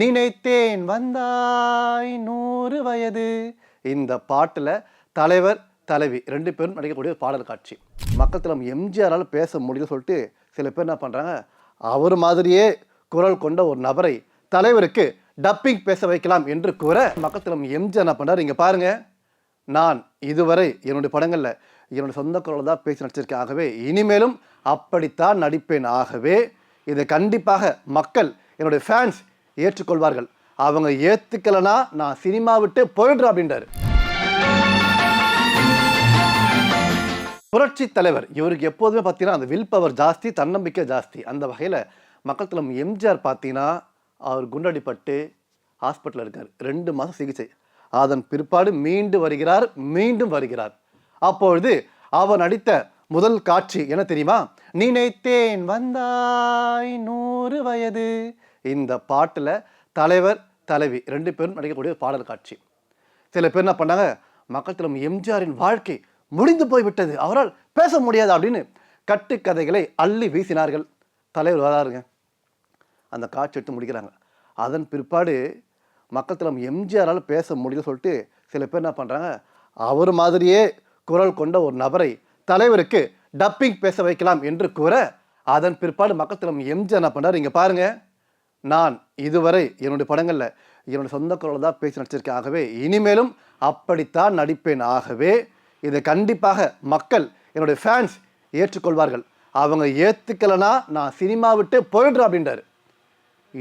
நினைத்தேன் வந்தாய் நூறு வயது. இந்த பாட்டில் தலைவர் தலைவி ரெண்டு பேரும் நடிக்கக்கூடிய ஒரு பாடல் காட்சி. மக்கள் தலைவர் எம்ஜிஆரால் பேச முடியல சொல்லிட்டு சில பேர் என்ன பண்ணுறாங்க அவர் மாதிரியே குரல் கொண்ட ஒரு நபரை தலைவருக்கு டப்பிங் பேச வைக்கலாம் என்று கூற மக்கள் தலைவர் எம்ஜிஆர் என்ன பண்ணுறாரு இங்கே பாருங்க. நான் இதுவரை என்னுடைய படங்களில் என்னுடைய சொந்த குரலில் தான் பேசி நடிச்சிருக்கேன். ஆகவே இனிமேலும் அப்படித்தான் நடிப்பேன். ஆகவே இதை கண்டிப்பாக மக்கள் என்னுடைய ஃபேன்ஸ் ஏற்றுக்கொள்வார்கள். அவங்க ஏற்றுக்கலைன்னா நான் சினிமா விட்டு போயிடுறேன் அப்படின்றாரு. புரட்சி தலைவர் இவருக்கு எப்போதுமே பார்த்தீங்கன்னா அந்த வில் பவர் ஜாஸ்தி தன்னம்பிக்கை ஜாஸ்தி. அந்த வகையில் மக்கள் தலைவர் எம்ஜிஆர் பார்த்தீங்கன்னா அவர் குண்டடிப்பட்டு ஹாஸ்பிட்டலில் இருக்கார். ரெண்டு மாதம் சிகிச்சை. அதன் பிற்பாடு மீண்டும் வருகிறார் மீண்டும் வருகிறார். அப்பொழுது அவர் நடித்த முதல் காட்சி என்ன தெரியுமா? நினைத்தேன் வந்தாய் நூறு வயது. இந்த பாட்டில் தலைவர் தலைவி ரெண்டு பேரும் நடிக்கக்கூடிய ஒரு பாடல் காட்சி. சில பேர் என்ன பண்ணாங்க? மக்கள் எம்ஜிஆரின் வாழ்க்கை முடிந்து போய்விட்டது. அவரால் பேச முடியாது அப்படின்னு கட்டுக்கதைகளை அள்ளி வீசினார்கள். தலைவர் வராருங்க அந்த காட்சி எடுத்து முடிக்கிறாங்க. அதன் பிற்பாடு மக்கள் தலைவர் எம்ஜிஆரால் பேச முடியல சொல்லிட்டு சில பேர் என்ன பண்ணுறாங்க அவர் மாதிரியே குரல் கொண்ட ஒரு நபரை தலைவருக்கு டப்பிங் பேச வைக்கலாம் என்று கூற அதன் பிற்பாடு மக்கள் தலைவர் எம்ஜிஆர் என்ன பண்ணுறாரு இங்கே பாருங்கள் நான் இதுவரை என்னுடைய படங்களில் என்னுடைய சொந்த குரலில் தான் பேசி நடிச்சிருக்கேன். ஆகவே இனிமேலும் அப்படித்தான் நடிப்பேன். ஆகவே இதை கண்டிப்பாக மக்கள் என்னுடைய ஃபேன்ஸ் ஏற்றுக்கொள்வார்கள். அவங்க ஏற்றுக்கலைன்னா நான் சினிமா விட்டு போயிடுறேன் அப்படின்றார்.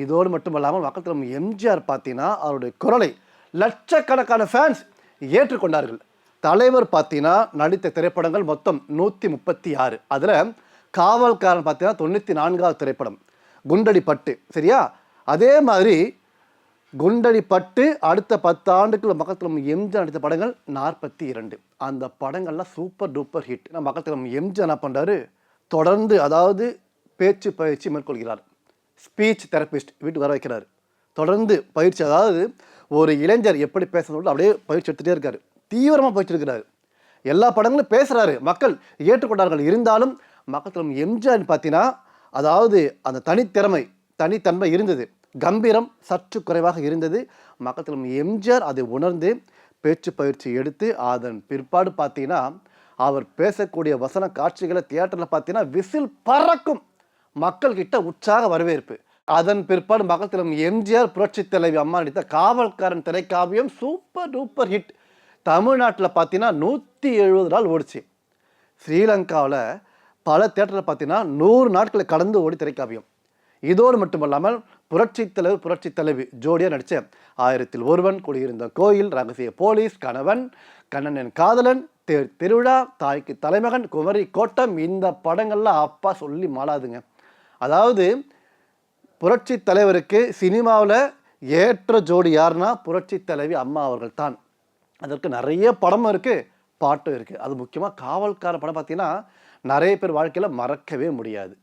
இதோடு மட்டும் இல்லாமல் மக்கள் தலைவர் எம்ஜிஆர் பார்த்தீங்கன்னா அவருடைய குரலை லட்சக்கணக்கான ஃபேன்ஸ் ஏற்றுக்கொண்டார்கள். தலைவர் பார்த்தீங்கன்னா நடித்த திரைப்படங்கள் மொத்தம் நூற்றி முப்பத்தி ஆறு. அதில் காவல்காரன் பார்த்தீங்கன்னா தொண்ணூற்றி நான்காவது திரைப்படம். குண்டடி பட்டு சரியா? அதே மாதிரி குண்டடி பட்டு அடுத்த பத்தாண்டுக்குள்ள மக்கள் தலைவர் எம்ஜிஆர் நடித்த படங்கள் நாற்பத்தி இரண்டு. அந்த படங்கள்லாம் சூப்பர் டூப்பர் ஹிட் நம்ம மக்கள் தலைவர் எம்ஜிஆர் என்ன பண்ணுறாரு தொடர்ந்து அதாவது பேச்சு பயிற்சி மேற்கொள்கிறார். ஸ்பீச் தெரப்பிஸ்ட் வீட்டு வர வைக்கிறார். தொடர்ந்து பயிற்சி அதாவது ஒரு இளைஞர் எப்படி பேசணும்னு அப்படியே பயிற்சி எடுத்துகிட்டே இருக்காரு. தீவிரமாக பயிற்சி எடுக்கிறாரு. எல்லா படங்களும் பேசுகிறாரு மக்கள் ஏற்றுக்கொண்டார்கள். இருந்தாலும் மக்கள் தலைவர் எம்ஜிஆர் பார்த்தீங்கன்னா அதாவது அந்த தனித்திறமை தனித்தன்மை இருந்தது. கம்பீரம் சற்று குறைவாக இருந்தது. மக்கள் எம்ஜிஆர் அதை உணர்ந்து பேச்சு பயிற்சி எடுத்து அதன் பிற்பாடு பார்த்தீங்கன்னா அவர் பேசக்கூடிய வசன காட்சிகளை தியேட்டரில் பார்த்தீங்கன்னா விசில் பறக்கும் மக்கள் கிட்ட உற்சாக வரவேற்பு. அதன் பிற்பாடு மக்கள் எம்ஜிஆர் புரட்சி தலைவி அம்மா நடித்த காவல்காரன் திரைக்காவியம் சூப்பர் டூப்பர் ஹிட் தமிழ்நாட்டில் பார்த்தீங்கன்னா நூற்றி எழுபது நாள் ஓடிச்சு. ஸ்ரீலங்காவில் பல தேட்டரில் பார்த்தீங்கன்னா நூறு நாட்களை கடந்து ஓடி திரைக்காவியம். இதோடு மட்டுமல்லாமல் புரட்சி தலைவர் புரட்சி தலைவி ஜோடியாக நடித்த ஆயிரத்தில் ஒருவன் குடியிருந்த கோயில் ரகசிய போலீஸ் கணவன் கண்ணனின் காதலன் தேர் திருவிழா தாய்க்கு தலைமகன் குமரி கோட்டம் இந்த படங்கள்லாம் அப்பா சொல்லி மாளாதுங்க. அதாவது புரட்சி தலைவருக்கு சினிமாவில் ஏற்ற ஜோடி யாருன்னா புரட்சி தலைவி அம்மா அவர்கள் தான் அதற்கு நிறைய படமும் இருக்குது பாட்டும் இருக்குது அது முக்கியமாக காவல்கார படம் பார்த்தீங்கன்னா நிறைய பேர் வாழ்க்கையில் மறக்கவே முடியாது.